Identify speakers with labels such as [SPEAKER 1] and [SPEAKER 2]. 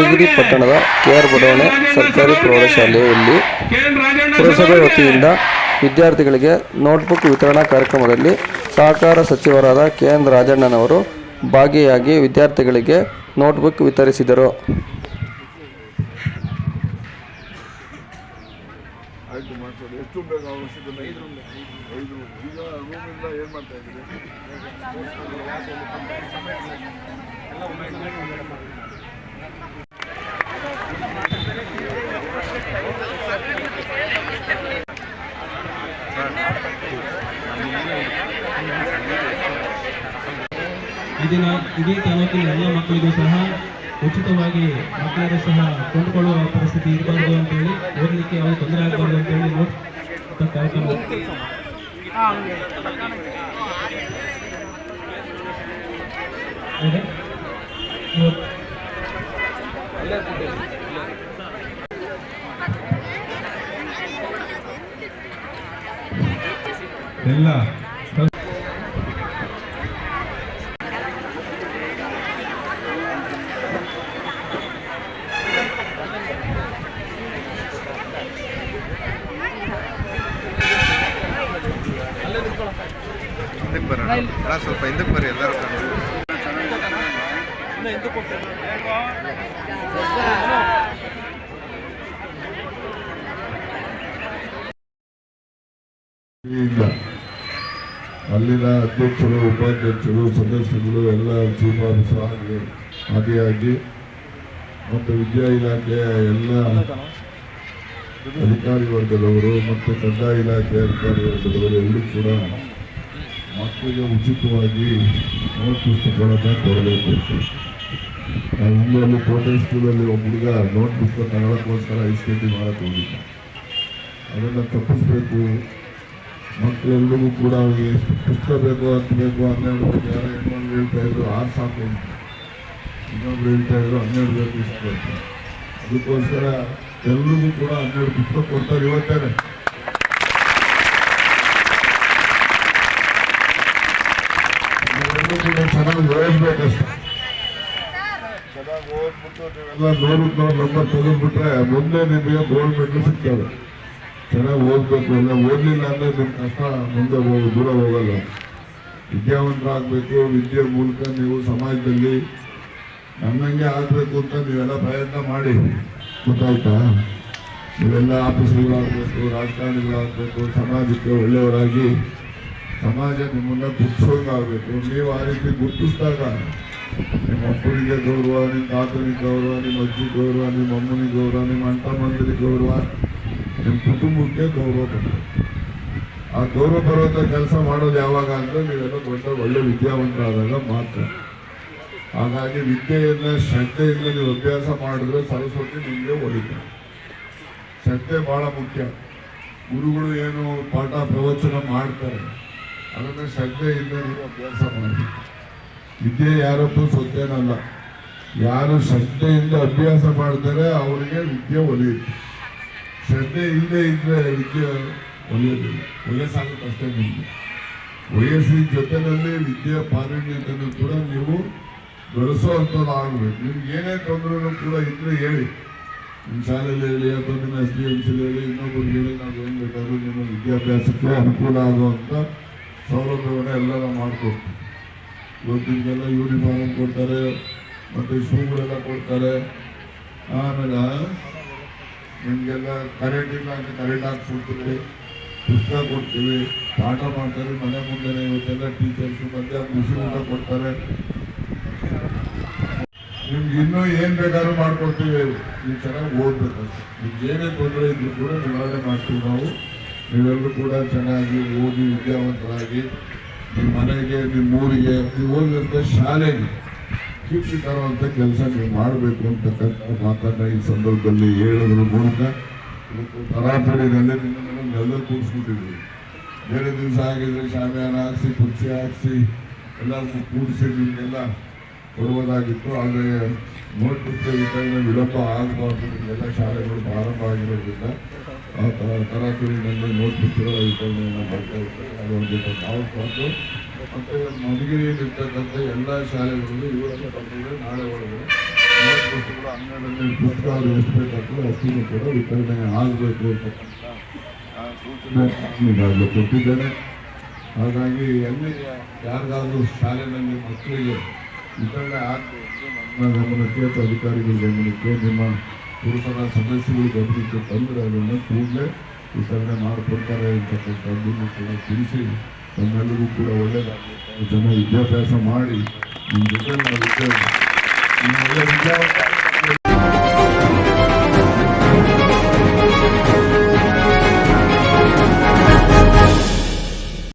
[SPEAKER 1] ಮಧುಗಿರಿ ಪಟ್ಟಣದ ಕೆಆರ್ ಬಡಾವಣೆ ಸರ್ಕಾರಿ ಪ್ರೌಢಶಾಲೆಯಲ್ಲಿ ಪುರಸಭೆ ವತಿಯಿಂದ ವಿದ್ಯಾರ್ಥಿಗಳಿಗೆ ನೋಟ್ಬುಕ್ ವಿತರಣಾ ಕಾರ್ಯಕ್ರಮದಲ್ಲಿ ಸಹಕಾರ ಸಚಿವರಾದ ಕೆ ಎನ್ ರಾಜಣ್ಣನವರು ಭಾಗಿಯಾಗಿ ವಿದ್ಯಾರ್ಥಿಗಳಿಗೆ ನೋಟ್ಬುಕ್ ವಿತರಿಸಿದರು.
[SPEAKER 2] ಆಯ್ತು ಇದ್ದೀರಿ
[SPEAKER 3] ಇದೇ ತಾಲೂಕಿನ ಎಲ್ಲ ಮಕ್ಕಳಿಗೂ ಸಹ ಉಚಿತವಾಗಿ ಮಕ್ಕಳಿಗೆ ಸಹ ಕೊಂಡುಕೊಳ್ಳುವ ಪರಿಸ್ಥಿತಿ ಇರಬಾರ್ದು ಅಂತೇಳಿ ಓದಲಿಕ್ಕೆ ಯಾವ ತೊಂದರೆ ಆಗಬಾರ್ದು ಅಂತೇಳಿ ನೋಟ್ ಕಾರ್ಯಕ್ರಮ. ಇವತ್ತು ಎಲ್ಲ
[SPEAKER 4] ಹಿಂದಕ್ಕೆ ಬರೋಣ ಅಲ್ಲ ಸ್ವಲ್ಪ ಹಿಂದಕ್ಕೆ ಬರ್ರಿ ಎಲ್ಲರೂ
[SPEAKER 2] ಇಲ್ಲ ಅಲ್ಲಿನ ಅಧ್ಯಕ್ಷರು, ಉಪಾಧ್ಯಕ್ಷರು ಸದಸ್ಯರು ಎಲ್ಲ ಶಿಫಾರಸು ಆಗಿ ಆದಿಯಾಗಿ ಮತ್ತು ವಿದ್ಯಾ ಇಲಾಖೆಯ ಎಲ್ಲ ಅಧಿಕಾರಿ ವರ್ಗದವರು ಮತ್ತು ಕಂದಾಯ ಇಲಾಖೆ ಅಧಿಕಾರಿ ವರ್ಗದವರು ಎಲ್ಲರೂ ಕೂಡ ಮಕ್ಕಳಿಗೆ ಉಚಿತವಾಗಿ ನೋಟ್ ಪುಸ್ತಕಗಳನ್ನು ಕೊಡಬೇಕು. ಹಿಂದೆ ಕೋಟೆ ಸ್ಕೂಲಲ್ಲಿ ಒಬ್ಬ ಹುಡುಗ ನೋಟ್ ಪುಸ್ತಕ ತಗೊಳ್ಳೋಕ್ಕೋಸ್ಕರ ಐಸ್ ಸ್ಕೇಟಿಂಗ್ ಮಾಡಕ್ಕೆ ಹೋಗಿದ್ದ. ಅದನ್ನು ತಪ್ಪಿಸ್ಬೇಕು. ಮಕ್ಕಳೆಲ್ಲರಿಗೂ ಕೂಡ ಅವ್ರಿಗೆ ಪುಸ್ತಕ ಬೇಕು ಹತ್ತು ಬೇಕು, ಹನ್ನೆರಡು ಬೇಕು. ಯಾರೋ ಹೆಣ್ಮಕ್ಳು ಹೇಳ್ತಾ ಇದ್ರು, ಆರು ಸಾಕು. ಇನ್ನೊಬ್ರು ಹೇಳ್ತಾ ಇದ್ರು, ಹನ್ನೆರಡು ಬೇಕು, ಇಷ್ಟು ಅಂತ ಅದಕ್ಕೋಸ್ಕರ ಎಲ್ರಿಗೂ ಕೂಡ ಹನ್ನೆರಡು ಪುಸ್ತಕ ಕೊಡ್ತಾರೆ ಇವತ್ತೇನೆ. ಚೆನ್ನಾಗಿ ಓದ್ಬೇಕಷ್ಟೆ. ಚೆನ್ನಾಗಿ ಓದ್ಬಿಟ್ಟು ನೀವೆಲ್ಲ ನೂರಕ್ಕೆ ನೂರು ನಂಬರ್ ತೆಗೆದ್ಬಿಟ್ರೆ ಮುಂದೆ ನಿಮಗೆ ಗೋಲ್ಡ್ ಮೆಡಲ್ ಸಿಗ್ತದೆ. ಚೆನ್ನಾಗಿ ಓದಬೇಕು ಎಲ್ಲ ಓದಲಿಲ್ಲ ಅಂದರೆ ನಿಮ್ಮ ಕಷ್ಟ ಮುಂದೆ ಹೋಗಿ ದೂರ ಹೋಗಲ್ಲ. ವಿದ್ಯಾವಂತರಾಗಬೇಕು ವಿದ್ಯೆ ಮೂಲಕ ನೀವು ಸಮಾಜದಲ್ಲಿ ನನ್ನಂಗೆ ಆಗಬೇಕು ಅಂತ ನೀವೆಲ್ಲ ಪ್ರಯತ್ನ ಮಾಡಿ. ಗೊತ್ತಾಯ್ತಾ? ನೀವೆಲ್ಲ ಆಫೀಸ್ಗಳಾಗಬೇಕು, ರಾಜಕಾರಣಿಗಳಾಗಬೇಕು, ಸಮಾಜಕ್ಕೆ ಒಳ್ಳೆಯವರಾಗಿ ಸಮಾಜ ನಿಮ್ಮನ್ನ ಗುರ್ತಿಸೋಂಗಾಗಬೇಕು. ನೀವು ಆ ರೀತಿ ಗುರುತಿಸಿದಾಗ ನಿಮ್ಮ ಅಪ್ಪನಿಗೆ ಗೌರವ, ನಿಮ್ಮ ತಾತನಿಗೆ ಗೌರವ, ನಿಮ್ಮ ಅಜ್ಜಿ ಗೌರವ, ನಿಮ್ಮ ಅಮ್ಮನಿಗೆ ಗೌರವ, ನಿಮ್ಮ ಅಣ್ಣ ಮಂದಿರಿಗೆ ಗೌರವ ನಿಮ್ಮ ಕುಟುಂಬಕ್ಕೆ ಗೌರವ ಬರ್ತದೆ ಆ ಗೌರವ ಬರುವಂಥ ಕೆಲಸ ಮಾಡೋದು ಯಾವಾಗ ಅಂದರೆ ನೀವೆಲ್ಲ ದೊಡ್ಡ ಒಳ್ಳೆ ವಿದ್ಯಾವಂತರಾದಾಗ ಮಾತ್ರ. ಹಾಗಾಗಿ ವಿದ್ಯೆಯನ್ನು ಶ್ರದ್ಧೆಯಿಂದ ನೀವು ಅಭ್ಯಾಸ ಮಾಡಿದ್ರೆ ಸರಸ್ವತಿ ನಿಮಗೆ ಒಳಿತು ಶ್ರದ್ಧೆ ಬಹಳ ಮುಖ್ಯ. ಗುರುಗಳು ಏನು ಪಾಠ ಪ್ರವಚನ ಮಾಡ್ತಾರೆ, ಅದನ್ನು ಶ್ರದ್ಧೆಯಿಂದ ನೀವು ಅಭ್ಯಾಸ ಮಾಡಿ ವಿದ್ಯೆ ಯಾರೊಬ್ಬರು ಸೊತ್ತೇನಲ್ಲ ಯಾರು ಶ್ರದ್ಧೆಯಿಂದ ಅಭ್ಯಾಸ ಮಾಡ್ತಾರೆ, ಅವರಿಗೆ ವಿದ್ಯೆ ಒಲಿಯುತ್ತೆ. ಶ್ರದ್ಧೆ ಇಲ್ಲದೆ ಇದ್ರೆ ವಿದ್ಯೆ ಒಳ್ಳೆಯದಿಲ್ಲ ವಯಸ್ಸಾಗುತ್ತೆ ಅಷ್ಟೇ ನಿಮಗೆ ವಯಸ್ಸಿನ ಜೊತೆಯಲ್ಲಿ ವಿದ್ಯೆ ಪಾರಣ್ಯತೆಯನ್ನು ಕೂಡ ನೀವು ಗಳಿಸೋವಂಥದ್ದು ಆಗಬೇಕು ನಿಮ್ಗೆ ಏನೇ ತೊಂದರೆಗಳು ಕೂಡ ಇದ್ರೆ ಹೇಳಿ ನಿಮ್ಮ ಶಾಲೆಯಲ್ಲಿ ಹೇಳಿ ಅಥವಾ ನಿಮ್ಮ ಎಸ್ ಡಿ ಎಂ ಸಿಲಿ ಹೇಳಿ ಇನ್ನೊಬ್ಬರಿಗೆ ಹೇಳಿ ನಾವು ಏನು ಬೇಕಾದ್ರೂ ನಿಮ್ಮ ವಿದ್ಯಾಭ್ಯಾಸಕ್ಕೆ ಅನುಕೂಲ ಆಗುವಂಥ ಸೌಲಭ್ಯವನ್ನು ಎಲ್ಲ ನಾವು ಮಾಡಿಕೊಡ್ತೀವಿ ಇವತ್ತಿಗೆಲ್ಲ ಯೂನಿಫಾರ್ಮ್ ಕೊಡ್ತಾರೆ ಮತ್ತು ಶೂಗಳೆಲ್ಲ ಕೊಡ್ತಾರೆ ಆಮೇಲೆ ನಿಮಗೆಲ್ಲ ಕರೆಂಟ್ ಇಲ್ಲ ಅಂತ ಕರೆಂಟ್ ಹಾಕ್ಸ್ಕೊಡ್ತೀವಿ ಪುಸ್ತಕ ಕೊಡ್ತೀವಿ, ಪಾಠ ಮಾಡ್ತಾರೆ, ಮನೆ ಮುಂದೆನೆ ಇವತ್ತೆಲ್ಲ ಟೀಚರ್ಸು ಮಧ್ಯಾಹ್ನ ಬಿಸಿ ಊಟ ಕೊಡ್ತಾರೆ. ನಿಮ್ಗೆ ಇನ್ನೂ ಏನು ಬೇಕಾದ್ರೂ ಮಾಡ್ಕೊಡ್ತೀವಿ. ನೀವು ಚೆನ್ನಾಗಿ ಓದಬೇಕು ನಿಮ್ಗೆ ಏನೇ ತೊಂದರೆ ಇದ್ರೂ ಕೂಡ ನಿವಾರಣೆ ಮಾಡ್ತೀವಿ ನಾವು. ನೀವೆಲ್ಲರೂ ಕೂಡ ಚೆನ್ನಾಗಿ ಓದಿ ವಿದ್ಯಾವಂತರಾಗಿ. ನಿಮ್ಮ ಮನೆಗೆ ನಿಮ್ಮ ಊರಿಗೆ, ನೀವು ಓದಿದಂಥ ಶಾಲೆಗೆ. ತರುವಂಥ ಕೆಲಸ ನೀವು ಮಾಡಬೇಕು ಅಂತಕ್ಕಂಥ ಮಾತನ್ನ ಈ ಸಂದರ್ಭದಲ್ಲಿ ಹೇಳೋದ್ರ ಮೂಲಕ ನಿಮ್ಮನ್ನೆಲ್ಲ ಎಲ್ಲರೂ ಕೂರಿಸ್ಬಿಟ್ಟಿದ್ವಿ. ಬೇರೆ ದಿವಸ ಆಗಿದ್ರೆ ಶಾಮಿಯಾನ ಹಾಕಿಸಿ, ಕುರ್ಚಿ ಹಾಕಿಸಿ, ಎಲ್ಲರಿಗೂ ಕೂಡಿಸಿ ನಿಮಗೆಲ್ಲ ಕೊಡುವುದಾಗಿತ್ತು. ಆದರೆ ನೋಟ್ ವಿತರಣೆ ವಿಳಂಬ ಆಗಬಾರ್ದು. ನಿಮಗೆಲ್ಲ ಶಾಲೆಗಳು ಪ್ರಾರಂಭ ಆಗಿರೋದ್ರಿಂದ ಆ ತ- ತರಾತುರಿನಲ್ಲಿ ನೋಟ್ ಪುಸ್ತಕಗಳ ವಿತರಣೆಯನ್ನು ಮಾಡ್ತಾ ಇರ್ತಾರೆ. ಅದೊಂದು ನಾವು ಕೊಟ್ಟು ಮಧುಗಿರಿಯಲ್ಲಿ ಮಧುಗಿರಿಯಲ್ಲಿರ್ತಕ್ಕಂಥ ಎಲ್ಲ ಶಾಲೆಗಳಲ್ಲಿ ಇವತ್ತು ಬಂದಿದೆ ನಾಳೆ ಒಳಗೆ ಹನ್ನೆರಡನೇ ಪುಸ್ತಕ ಅವ್ರು ಎಷ್ಟು ಬೇಕಾಗ್ತದೆ ಅಷ್ಟನ್ನು ಕೂಡ ವಿತರಣೆ ಆಗಬೇಕು ಅಂತಕ್ಕಂಥ ಸೂಚನೆ ಕೊಟ್ಟಿದ್ದೇನೆ. ಹಾಗಾಗಿ ಎಲ್ಲಿ ಯಾರಿಗಾದರೂ ಶಾಲೆಯಲ್ಲಿ ಮಕ್ಕಳಿಗೆ ವಿತರಣೆ ಆಗಬೇಕು ನಮ್ಮ ಗಮನಕ್ಕೆ ಅಥವಾ ಅಧಿಕಾರಿಗಳ ಗಮನಕ್ಕೆ ನಿಮ್ಮ ಪುರುಷರ ಸದಸ್ಯರು ಗಮನಕ್ಕೆ ತಂದರೆ ಅದನ್ನು ಕೂಡಲೇ ವಿತರಣೆ ಮಾಡಿಕೊಡ್ತಾರೆ ಅಂತಕ್ಕಂಥದ್ದನ್ನು ಕೂಡ ತಿಳಿಸಿ ನಮ್ಮೆಲ್ಲರಿಗೂ ಕೂಡ ಒಳ್ಳೆಯದಾಗಬೇಕು ಜನ ವಿದ್ಯಾಭ್ಯಾಸ ಮಾಡಿ ನಿಮ್ಮ ಜೊತೆ ನಾವು ಇದ್ದೇವೆ.